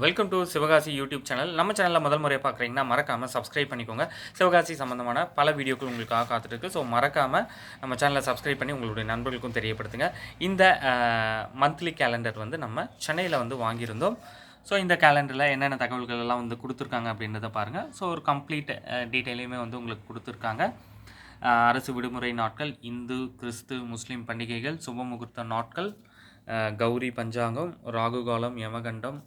Welcome to Sivakasi YouTube channel நம்ம சேனலில் முதல் முறையாக பார்க்குறீங்கன்னா மறக்காமல் சப்ஸ்கிரைப் பண்ணிக்கோங்க. சிவகாசி சம்மந்தமான பல வீடியோக்கள் உங்களுக்காக காத்துட்ருக்கு. ஸோ மறக்காமல் நம்ம சேனலை சப்ஸ்கிரைப் பண்ணி உங்களுடைய நண்பர்களுக்கும் தெரியப்படுத்துங்க. இந்த மந்த்லி கேலண்டர் வந்து நம்ம சென்னையில் வந்து வாங்கியிருந்தோம். ஸோ இந்த கேலண்டரில் என்னென்ன தகவல்கள் எல்லாம் வந்து கொடுத்துருக்காங்க அப்படின்றத பாருங்கள் ஸோ ஒரு கம்ப்ளீட் டீட்டெயிலையுமே வந்து உங்களுக்கு கொடுத்துருக்காங்க. அரசு விடுமுறை நாட்கள் இந்து கிறிஸ்து முஸ்லீம் பண்டிகைகள் சுபமுகூர்த்த நாட்கள் கௌரி பஞ்சாங்கம் ராகுகாலம் யமகண்டம்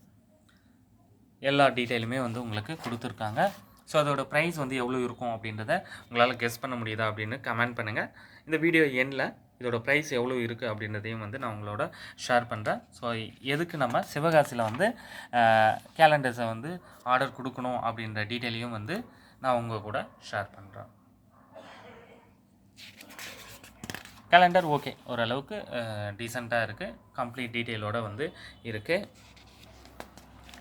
எல்லா டீட்டெயிலுமே வந்து உங்களுக்கு கொடுத்துருக்காங்க. ஸோ அதோட ப்ரைஸ் வந்து எவ்வளோ இருக்கும் அப்படின்றத உங்களால் கெஸ் பண்ண முடியுதா அப்படின்னு கமெண்ட் பண்ணுங்கள் இந்த வீடியோ எண்ணில் இதோட ப்ரைஸ் எவ்வளோ இருக்குது அப்படின்றதையும் வந்து நான் உங்களோட ஷேர் பண்ணுறேன் ஸோ எதுக்கு நம்ம சிவகாசியில் வந்து கேலண்டர்ஸை வந்து ஆர்டர் கொடுக்கணும் அப்படின்ற டீட்டெயிலையும் வந்து நான் உங்கள் கூட ஷேர் பண்ணுறேன் கேலண்டர் ஓகே ஓரளவுக்கு டீசெண்டாக இருக்குது கம்ப்ளீட் டீட்டெயிலோடு வந்து இருக்குது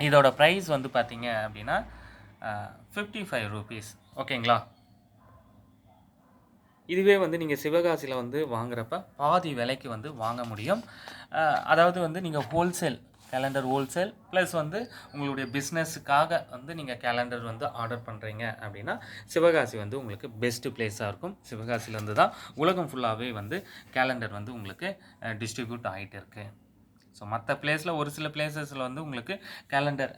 இதோட ப்ரைஸ் வந்து பார்த்தீங்க அப்படின்னா ஃபிஃப்டி ஃபைவ் ருபீஸ் ஓகேங்களா இதுவே வந்து நீங்கள் சிவகாசியில் வந்து வாங்குறப்ப பாதி விலைக்கு வந்து வாங்க முடியும். அதாவது வந்து நீங்கள் ஹோல்சேல் கேலண்டர் ஹோல்சேல் ப்ளஸ் வந்து உங்களுடைய பிஸ்னஸுக்காக வந்து நீங்கள் கேலண்டர் வந்து ஆர்டர் பண்ணுறீங்க அப்படின்னா சிவகாசி வந்து உங்களுக்கு பெஸ்ட்டு பிளேஸாக இருக்கும். சிவகாசியிலேருந்து தான் உலகம் ஃபுல்லாகவே வந்து கேலண்டர் வந்து உங்களுக்கு டிஸ்ட்ரிபியூட் ஆகிட்டு இருக்குது ஸோ மற்ற பிளேஸில் ஒரு சில பிளேசஸில் வந்து உங்களுக்கு கேலண்டர்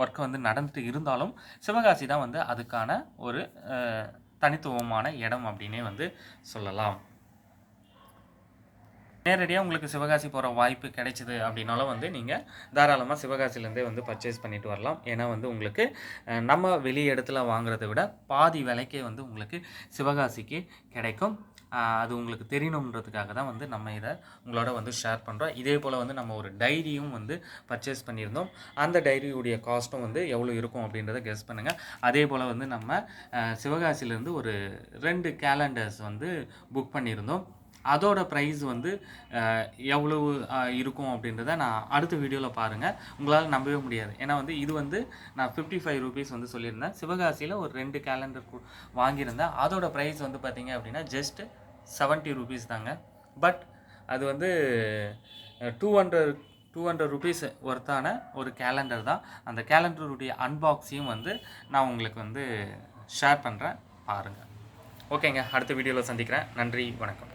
ஒர்க் வந்து நடந்துட்டு இருந்தாலும் சிவகாசி தான் வந்து அதுக்கான ஒரு தனித்துவமான இடம் அப்படின்னே வந்து சொல்லலாம். நேரடியாக உங்களுக்கு சிவகாசி போகிற வாய்ப்பு கிடைச்சிது அப்படின்னாலும் வந்து நீங்கள் தாராளமாக சிவகாசிலேருந்தே வந்து பர்ச்சேஸ் பண்ணிட்டு வரலாம். ஏன்னா வந்து உங்களுக்கு நம்ம வெளி இடத்துல வாங்குறதை விட பாதி விலைக்கே வந்து உங்களுக்கு சிவகாசிக்கு கிடைக்கும். அது உங்களுக்கு தெரியணுன்றதுக்காக தான் வந்து நம்ம இதை உங்களோட வந்து ஷேர் பண்ணுறோம் இதே போல் வந்து நம்ம ஒரு டைரியும் வந்து பர்ச்சேஸ் பண்ணியிருந்தோம். அந்த டைரியுடைய காஸ்ட்டும் வந்து எவ்வளோ இருக்கும் அப்படின்றத கெஸ் பண்ணுங்கள் அதே போல் வந்து நம்ம சிவகாசிலேருந்து சிவகாசியிலேருந்து ஒரு ரெண்டு கேலண்டர்ஸ் வந்து புக் பண்ணியிருந்தோம். அதோட ப்ரைஸ் வந்து எவ்வளவு இருக்கும் அப்படின்றத நான் அடுத்த வீடியோவில் பாருங்கள் உங்களால் நம்பவே முடியாது. ஏன்னா வந்து இது வந்து நான் ஃபிஃப்டி ஃபைவ் ருபீஸ் வந்து சொல்லியிருந்தேன். சிவகாசியில் ஒரு ரெண்டு கேலண்டர் வாங்கியிருந்தேன். அதோட ப்ரைஸ் வந்து பார்த்திங்க அப்படின்னா ஜஸ்ட்டு செவன்ட்டி ருபீஸ் தாங்க. பட் அது வந்து two hundred two hundred rupees ஒர்த்தான ஒரு கேலண்டர் தான். அந்த கேலண்டருடைய அன்பாக்ஸையும் வந்து நான் உங்களுக்கு வந்து ஷேர் பண்ணுறேன் பாருங்கள் ஓகேங்க அடுத்த வீடியோவில் சந்திக்கிறேன். நன்றி. வணக்கம்.